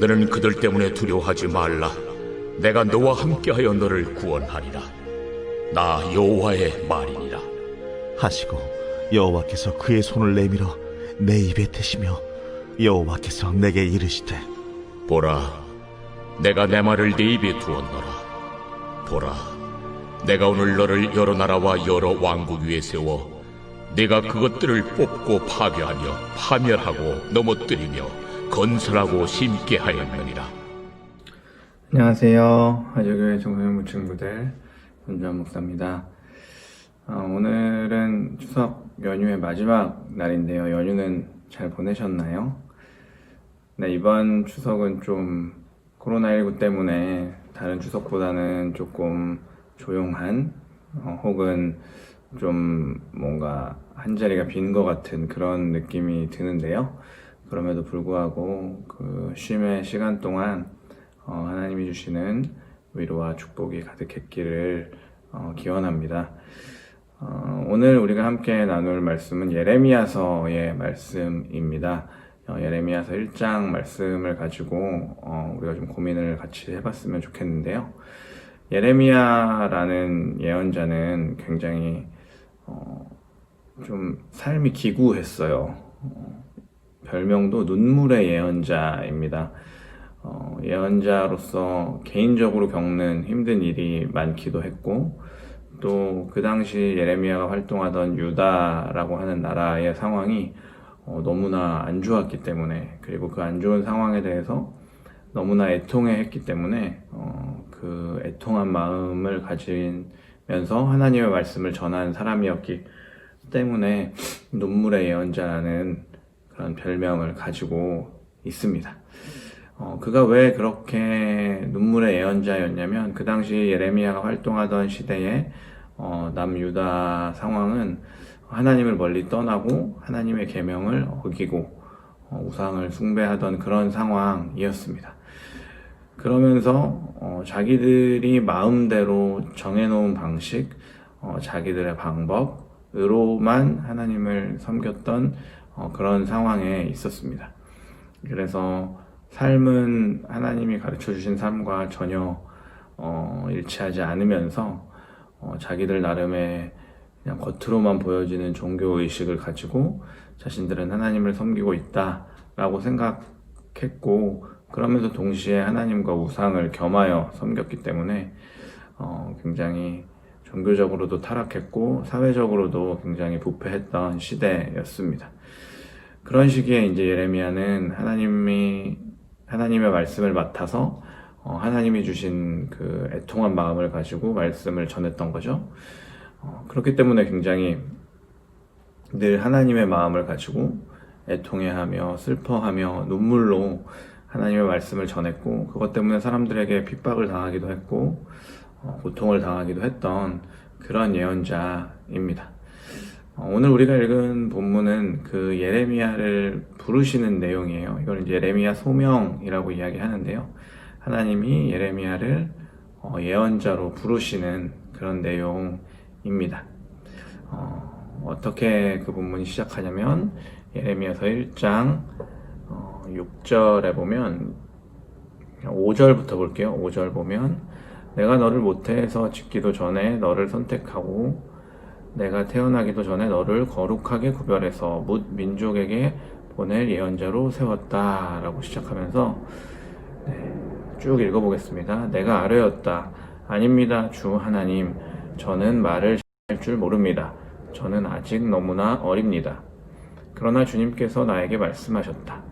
너는 그들 때문에 두려워하지 말라. 내가 너와 함께하여 너를 구원하리라. 나 여호와의 말이니라. 하시고 여호와께서 그의 손을 내밀어 내 입에 대시며 여호와께서 내게 이르시되 보라, 내가 내 말을 네 입에 두었노라. 보라, 내가 오늘 너를 여러 나라와 여러 왕국 위에 세워 네가 그것들을 뽑고 파괴하며 파멸하고 넘어뜨리며 건설하고 심게 하였느니라. 안녕하세요. 아저교회 청소년 친구들 손주환 목사입니다. 어, 오늘은 추석 연휴의 마지막 날인데요. 연휴는 잘 보내셨나요? 네, 이번 추석은 좀 코로나19 때문에 다른 추석보다는 조금 조용한 어, 혹은 좀 뭔가 한 자리가 빈 것 같은 그런 느낌이 드는데요. 그럼에도 불구하고 그 쉼의 시간 동안 어, 하나님이 주시는 위로와 축복이 가득했기를 어, 기원합니다. 어, 오늘 우리가 함께 나눌 말씀은 예레미야서의 말씀입니다. 어, 예레미야서 1장 말씀을 가지고 어, 우리가 좀 고민을 같이 해봤으면 좋겠는데요. 예레미야라는 예언자는 굉장히 어, 좀 삶이 기구했어요. 어, 별명도 눈물의 예언자입니다. 어, 예언자로서 개인적으로 겪는 힘든 일이 많기도 했고, 또 그 당시 예레미야가 활동하던 유다라고 하는 나라의 상황이 어, 너무나 안 좋았기 때문에, 그리고 그 안 좋은 상황에 대해서 너무나 애통해 했기 때문에, 어, 그 애통한 마음을 가지면서 하나님의 말씀을 전한 사람이었기 때문에 눈물의 예언자라는 그런 별명을 가지고 있습니다. 어, 그가 왜 그렇게 눈물의 예언자였냐면 그 당시 예레미야가 활동하던 시대에 어, 남유다 상황은 하나님을 멀리 떠나고 하나님의 계명을 어기고 어, 우상을 숭배하던 그런 상황이었습니다. 그러면서 어, 자기들이 마음대로 정해놓은 방식, 어, 자기들의 방법으로만 하나님을 섬겼던 어, 그런 상황에 있었습니다. 그래서 삶은 하나님이 가르쳐 주신 삶과 전혀 어, 일치하지 않으면서 어, 자기들 나름의 그냥 겉으로만 보여지는 종교 의식을 가지고 자신들은 하나님을 섬기고 있다라고 생각했고 그러면서 동시에 하나님과 우상을 겸하여 섬겼기 때문에 어, 굉장히 종교적으로도 타락했고 사회적으로도 굉장히 부패했던 시대였습니다. 그런 시기에 이제 예레미야는 하나님이 하나님의 말씀을 맡아서 어, 하나님이 주신 그 애통한 마음을 가지고 말씀을 전했던 거죠. 어, 그렇기 때문에 굉장히 늘 하나님의 마음을 가지고 애통해하며 슬퍼하며 눈물로 하나님의 말씀을 전했고 그것 때문에 사람들에게 핍박을 당하기도 했고 어, 고통을 당하기도 했던 그런 예언자입니다. 어, 오늘 우리가 읽은 본문은 그 예레미야를 부르시는 내용이에요. 이걸 이제 예레미야 소명이라고 이야기하는데요. 하나님이 예레미야를 어, 예언자로 부르시는 그런 내용입니다. 어, 어떻게 그 본문이 시작하냐면 예레미야서 1장 6절에 보면 5절부터 볼게요. 5절 보면 내가 너를 모태에서 짓기도 전에 너를 선택하고 내가 태어나기도 전에 너를 거룩하게 구별해서 뭇 민족에게 보낼 예언자로 세웠다 라고 시작하면서 네, 쭉 읽어보겠습니다. 내가 아뢰었다. 아닙니다, 주 하나님. 저는 말을 할줄 모릅니다. 저는 아직 너무나 어립니다. 그러나 주님께서 나에게 말씀하셨다.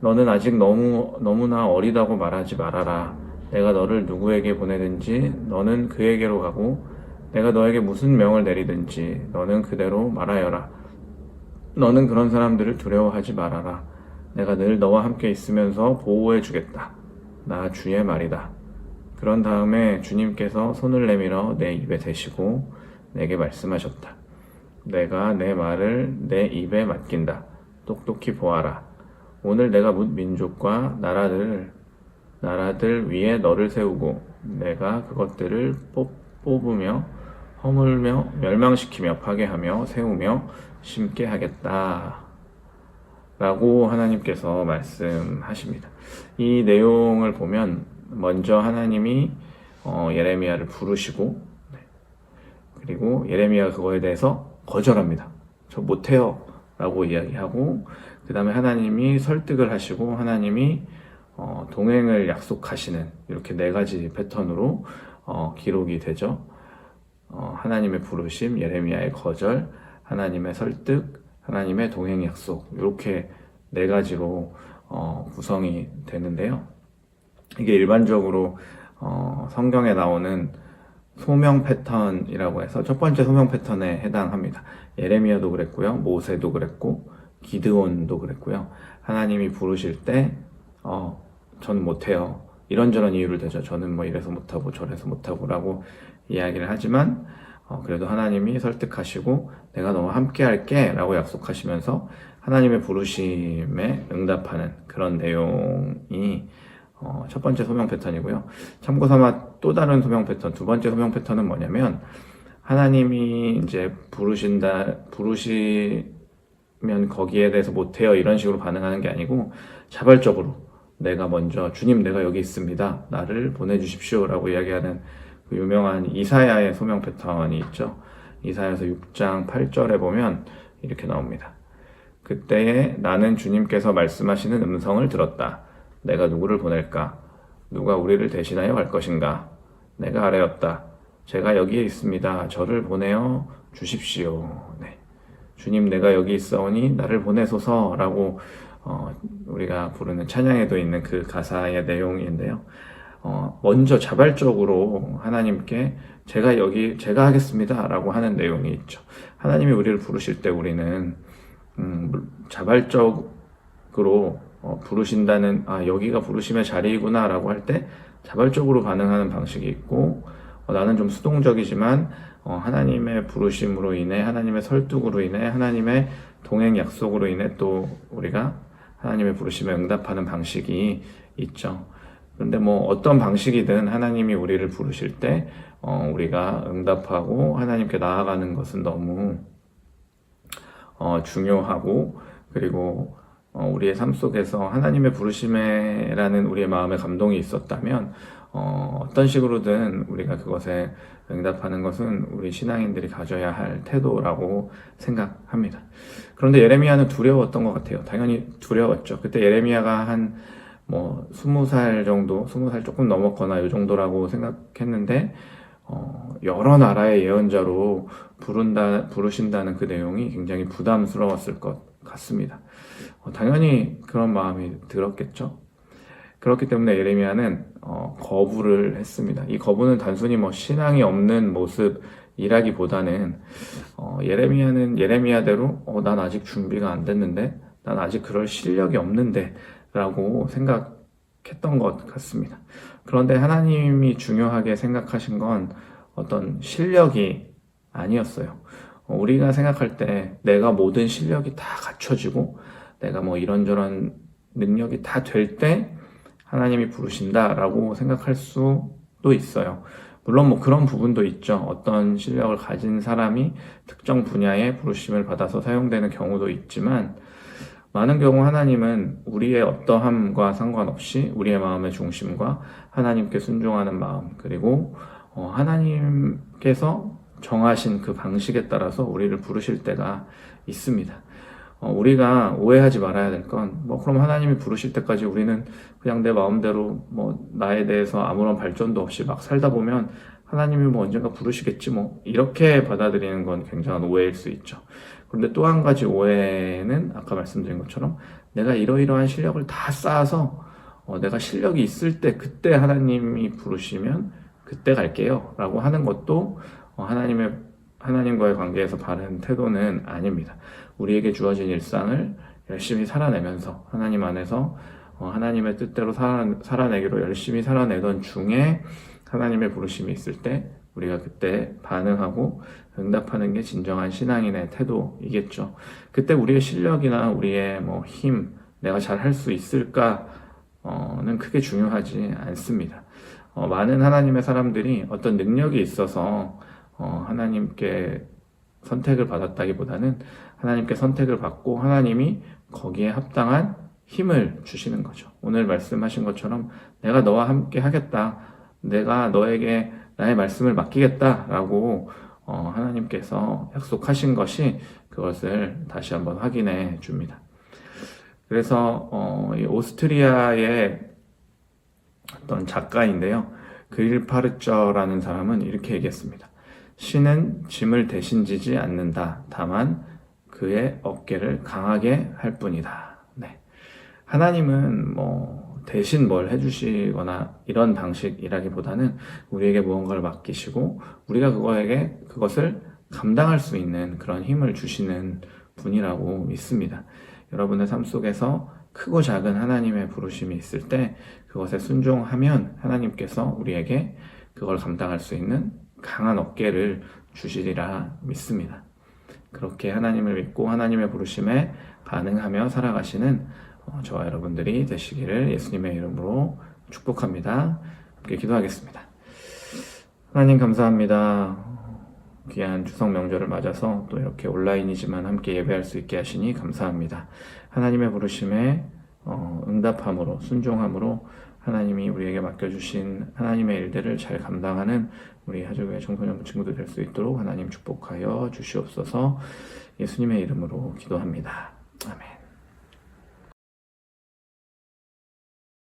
너는 아직 너무 너무나 어리다고 말하지 말아라. 내가 너를 누구에게 보내든지 너는 그에게로 가고 내가 너에게 무슨 명을 내리든지 너는 그대로 말하여라. 너는 그런 사람들을 두려워하지 말아라. 내가 늘 너와 함께 있으면서 보호해 주겠다. 나 주의 말이다. 그런 다음에 주님께서 손을 내밀어 내 입에 대시고 내게 말씀하셨다. 내가 내 말을 내 입에 맡긴다. 똑똑히 보아라. 오늘 내가 묻 민족과 나라들 나라들 위에 너를 세우고 내가 그것들을 뽑, 뽑으며 허물며 멸망시키며 파괴하며 세우며 심게 하겠다. 라고 하나님께서 말씀하십니다. 이 내용을 보면 먼저 하나님이 어, 예레미야를 부르시고 네. 그리고 예레미야가 그거에 대해서 거절합니다. 저 못해요. 라고 이야기하고 그 다음에 하나님이 설득을 하시고 하나님이 어, 동행을 약속하시는 이렇게 네 가지 패턴으로 어, 기록이 되죠. 어, 하나님의 부르심, 예레미야의 거절, 하나님의 설득, 하나님의 동행 약속 이렇게 네 가지로 어, 구성이 되는데요. 이게 일반적으로 어, 성경에 나오는 소명 패턴이라고 해서 첫 번째 소명 패턴에 해당합니다. 예레미야도 그랬고요, 모세도 그랬고, 기드온도 그랬고요. 하나님이 부르실 때, 어, 저는 못해요. 이런저런 이유를 대죠. 저는 뭐 이래서 못하고 저래서 못하고라고 이야기를 하지만, 어, 그래도 하나님이 설득하시고, 내가 너와 함께 할게 라고 약속하시면서, 하나님의 부르심에 응답하는 그런 내용이 어, 첫 번째 소명 패턴이고요. 참고 삼아 또 다른 소명 패턴, 두 번째 소명 패턴은 뭐냐면, 하나님이 이제 부르신다, 부르시면 거기에 대해서 못해요. 이런 식으로 반응하는 게 아니고, 자발적으로 내가 먼저, 주님 내가 여기 있습니다. 나를 보내주십시오. 라고 이야기하는 그 유명한 이사야의 소명 패턴이 있죠. 이사야서 6장 8절에 보면 이렇게 나옵니다. 그때에 나는 주님께서 말씀하시는 음성을 들었다. 내가 누구를 보낼까? 누가 우리를 대신하여 갈 것인가? 내가 아뢰었다. 제가 여기에 있습니다. 저를 보내어 주십시오. 네. 주님, 내가 여기 있사오니 나를 보내소서라고 어, 우리가 부르는 찬양에도 있는 그 가사의 내용인데요. 어, 먼저 자발적으로 하나님께 제가 여기 제가 하겠습니다라고 하는 내용이 있죠. 하나님이 우리를 부르실 때 우리는 음, 자발적으로 어, 부르신다는 아 여기가 부르심의 자리이구나라고 할 때 자발적으로 반응하는 방식이 있고 어, 나는 좀 수동적이지만 어, 하나님의 부르심으로 인해 하나님의 설득으로 인해 하나님의 동행 약속으로 인해 또 우리가 하나님의 부르심에 응답하는 방식이 있죠. 그런데 뭐 어떤 방식이든 하나님이 우리를 부르실 때 어, 우리가 응답하고 하나님께 나아가는 것은 너무 어, 중요하고 그리고 어, 우리의 삶 속에서 하나님의 부르심에라는 우리의 마음의 감동이 있었다면 어, 어떤 식으로든 우리가 그것에 응답하는 것은 우리 신앙인들이 가져야 할 태도라고 생각합니다. 그런데 예레미야는 두려웠던 것 같아요. 당연히 두려웠죠. 그때 예레미야가 한뭐 스무 살 정도, 스무 살 조금 넘었거나 이 정도라고 생각했는데 어, 여러 나라의 예언자로 부른다, 부르신다는 그 내용이 굉장히 부담스러웠을 것 같습니다. 어, 당연히 그런 마음이 들었겠죠. 그렇기 때문에 예레미야는 어, 거부를 했습니다. 이 거부는 단순히 뭐 신앙이 없는 모습이라기보다는 어, 예레미야는 예레미야대로 어, 난 아직 준비가 안 됐는데, 난 아직 그럴 실력이 없는데라고 생각했던 것 같습니다. 그런데 하나님이 중요하게 생각하신 건 어떤 실력이 아니었어요. 어, 우리가 생각할 때 내가 모든 실력이 다 갖춰지고 내가 뭐 이런저런 능력이 다 될 때 하나님이 부르신다라고 생각할 수도 있어요. 물론 뭐 그런 부분도 있죠. 어떤 실력을 가진 사람이 특정 분야에 부르심을 받아서 사용되는 경우도 있지만 많은 경우 하나님은 우리의 어떠함과 상관없이 우리의 마음의 중심과 하나님께 순종하는 마음 그리고 어, 하나님께서 정하신 그 방식에 따라서 우리를 부르실 때가 있습니다. 어, 우리가 오해하지 말아야 될 건, 뭐, 그럼 하나님이 부르실 때까지 우리는 그냥 내 마음대로 뭐, 나에 대해서 아무런 발전도 없이 막 살다 보면 하나님이 뭐 언젠가 부르시겠지 뭐, 이렇게 받아들이는 건 굉장한 오해일 수 있죠. 그런데 또 한 가지 오해는 아까 말씀드린 것처럼 내가 이러이러한 실력을 다 쌓아서 어, 내가 실력이 있을 때 그때 하나님이 부르시면 그때 갈게요. 라고 하는 것도 어, 하나님의 하나님과의 관계에서 바른 태도는 아닙니다. 우리에게 주어진 일상을 열심히 살아내면서 하나님 안에서 어, 하나님의 뜻대로 살아, 살아 내기로 열심히 살아내던 중에 하나님의 부르심이 있을 때 우리가 그때 반응하고 응답하는 게 진정한 신앙인의 태도이겠죠. 그때 우리의 실력이나 우리의 뭐 힘, 내가 잘 할 수 있을까는 크게 중요하지 않습니다. 어, 많은 하나님의 사람들이 어떤 능력이 있어서 어, 하나님께 선택을 받았다기보다는 하나님께 선택을 받고 하나님이 거기에 합당한 힘을 주시는 거죠. 오늘 말씀하신 것처럼 내가 너와 함께 하겠다. 내가 너에게 나의 말씀을 맡기겠다라고 어, 하나님께서 약속하신 것이 그것을 다시 한번 확인해 줍니다. 그래서 어, 이 오스트리아의 어떤 작가인데요. 그릴파르쩌라는 사람은 이렇게 얘기했습니다. 신은 짐을 대신 지지 않는다. 다만 그의 어깨를 강하게 할 뿐이다. 네. 하나님은 뭐 대신 뭘 해주시거나 이런 방식이라기보다는 우리에게 무언가를 맡기시고 우리가 그거에게 그것을 감당할 수 있는 그런 힘을 주시는 분이라고 믿습니다. 여러분의 삶 속에서 크고 작은 하나님의 부르심이 있을 때 그것에 순종하면 하나님께서 우리에게 그걸 감당할 수 있는 강한 어깨를 주시리라 믿습니다. 그렇게 하나님을 믿고 하나님의 부르심에 반응하며 살아가시는 어, 저와 여러분들이 되시기를 예수님의 이름으로 축복합니다. 함께 기도하겠습니다. 하나님 감사합니다. 귀한 추석 명절을 맞아서 또 이렇게 온라인이지만 함께 예배할 수 있게 하시니 감사합니다. 하나님의 부르심에 어, 응답함으로 순종함으로 하나님이 우리에게 맡겨주신 하나님의 일들을 잘 감당하는 우리 하조교회 청소년 친구들 될 수 있도록 하나님 축복하여 주시옵소서 예수님의 이름으로 기도합니다.